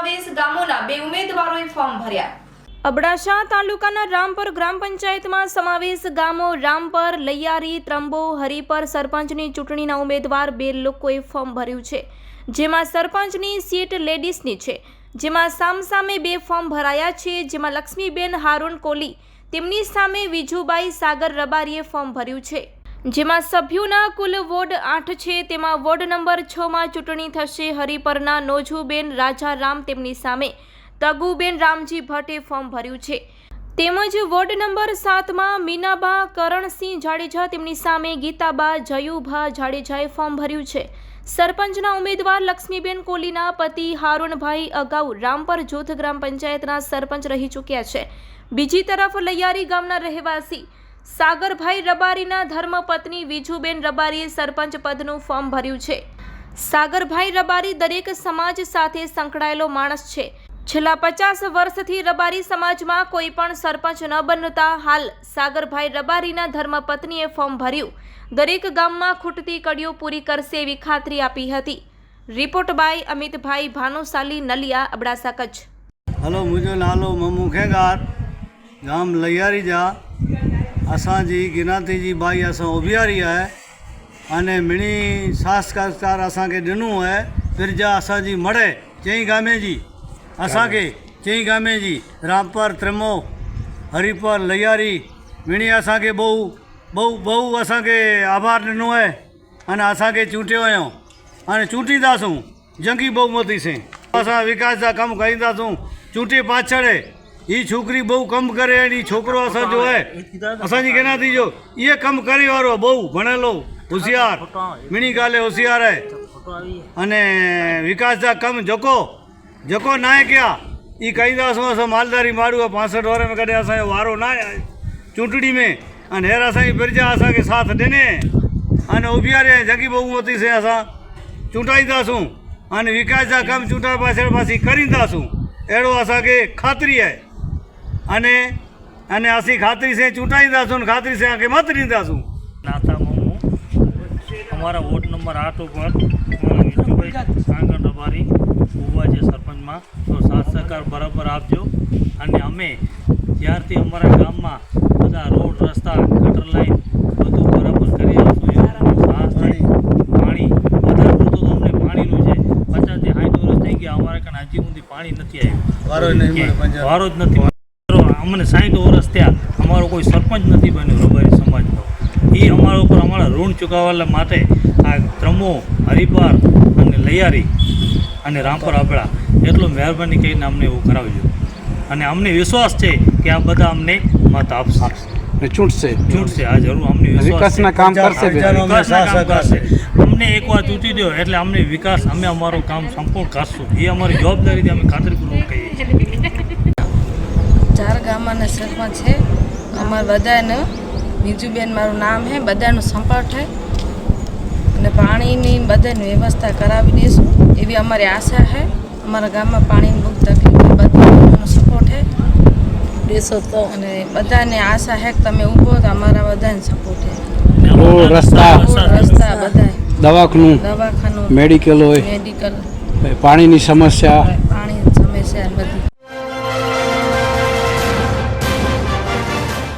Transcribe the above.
બાવીસ ગામોના બે ઉમેદવારોએ ફોર્મ ભર્યા. અબડાસા તાલુકાના રામપર ગ્રામ પંચાયતમાં સમાવેશ ગામો રામપર, લૈયારી, ત્રંબો, હરિપર સરપંચની ચૂંટણીના ઉમેદવાર બે લોકોએ ફોર્મ ભર્યું છે. જેમાં સરપંચની સીટ લેડીઝની છે. જેમાં સામસામે બે ફોર્મ ભરાયા છે. જેમાં લક્ષ્મીબેન હારૂન કોલી, તેમની સામે વિજુભાઈ સાગર રબારીએ ફોર્મ ભર્યું છે. જેમાં સભ્યોના કુલ વોર્ડ આઠ છે. તેમાં વોર્ડ નંબર છમાં ચૂંટણી થશે. હરિપરના નોજુબેન, રાજારામ તેમની સામે તગુબેન, રામજી ભટ્ટે ફોર્મ ભર્યું છે. તેમજ વોર્ડ નંબર સાતમાં મીનાબા કરણસિંહ જાડેજા તેમની સામે ગીતાબા, જયુભા જાડેજાએ ફોર્મ ભર્યું છે. સરપંચના ઉમેદવાર લક્ષ્મીબેન કોલીના પતિ હારૂનભાઈ અગાઉ રામપર જૂથ ગ્રામ પંચાયતના સરપંચ રહી ચૂક્યા છે. બીજી તરફ લૈયારી ગામના રહેવાસી સાગરભાઈ રબારીના ધર્મપત્ની વિજુબેન રબારીએ સરપંચ પદનું ફોર્મ ભર્યું છે. સાગરભાઈ રબારી દરેક સમાજ સાથે સંકળાયેલો માણસ છે. છેલ્લા પચાસ વર્ષથી રબારી સમાજમાં કોઈ પણ સરપંચ ન બનતા હાલ સાગરભાઈ રબારીના ધર્મપત્નીએ ફોર્મ ભર્યું. દરેક ગામમાં ખૂટતી કડીઓ પૂરી કરશે એવી ખાતરી આપી હતી. Report by Amitbhai Bhanushali Naliya, Abdasa Kutch. Hello મુજો નાલો મમુ ખેગાર. ગામ લૈયારી જા. असांजी गिनाती जी बाई असां उभियारी आहे अने मिणी संस्कार असांखे ॾिनो आहे फिरजा असांजी मड़े चई गामे जी असांखे चई गामे जी रामपर त्रिमो हरिपर लैयारी मिणी असांखे बहु बहु बहु असांखे आभार ॾिनो आहे अने असांखे चूंटियो हुयो हाणे चूंटींदासूं जंगी बहुमती से असां विकास जा कमु करींदासूं चूंटी पाछड़ એ છોકરી બહુ કમ કરે અને છોકરો અસાંજો હે અસાંજી કેના દીજો એ કમ કરી વાળો બહુ ભણેલો હોશિયાર. મીણી ગાલે હોશિયાર હે. અને વિકાસ જા કમ જકો. જકો નાય ક્યા? એ કહીદાસમાં અસાં માલદારી મારું પાસઠ વારે में कॾहिं असांजो वारो ના ચૂંટણી में અને હેર અસાંજી પ્રજા અસાંखे સાથ દેને? અને ઊભી રહે જગી બહુ હતી છે અસાં ચૂંટાઈદાसूं અને વિકાસ જા કમ ચૂંટાઈ પાછળ પાછી કરીંदासूं અહેડો અસાंखे ખાતરી आहे અને અને આસી ખાતરી છે ચૂંટાઈ દાશું ને ખાતરી છે આગે મતરી દાશું નાતામાં હું અમારા વોટ નંબર આઠ ઉપર વિષ્ણુભાઈ સાંગર ઊભા છે સરપંચમાં. તો સાથ સહકાર બરાબર આપજો. અને અમે જ્યારથી અમારા ગામમાં બધા રોડ રસ્તા ગટર લાઈન બધું બરાબર કરી આપશું. સાસ પાણી વધારે પડતું તો અમને પાણીનું છે. પચાસથી સાઠ વર્ષ થઈ ગયા અમારા કાંઈ હજી સુધી પાણી નથી આવ્યું. વારો જ નથી અમને સાઠ વર્ષ થયા. અમારો કોઈ સરપંચ નથી બન્યો રબારી સમાજનો. એ અમારા ઉપર અમારા ઋણ ચૂકવવા માટે આ ત્રમો હરિપાર અને લૈયારી અને રામપર આપડા એટલો મહેરબાની કરીને અમને એવું કરાવજો. અને અમને વિશ્વાસ છે કે આ બધા અમને મત આપશે. ને ચૂંટશે. ચૂંટશે આ જરૂર અમને વિશ્વાસ વિકાસના કામ કરશે વિકાસના કામ કરશે. અમને એકવાર ચૂંટી દો એટલે અમને વિકાસ અમે અમારું કામ સંપૂર્ણ કરશું. એ અમારી જવાબદારીથી અમે ખાતરીપૂર્વક કહીએ. છીએ ચાર ગામના સરપંચ છે. અમારા બધાને બીજુબેન મારું નામ છે બધાનું સંપર્ક છે અને પાણીની બધાની વ્યવસ્થા કરાવી દઈશું. એવી અમારી આશા છે અમારા ગામમાં પાણીની બહુ તકલીફ બધાનો સપોર્ટ છે દેશો તો. અને બધાને આશા છે કે તમે ઊભો તો અમારા બધાને સપોર્ટ છે રસ્તા. રસ્તા. બધા દવાખાનું. દવાખાનું મેડિકલ હોય. મેડિકલ પાણીની સમસ્યા. પાણીની સમસ્યા બધી.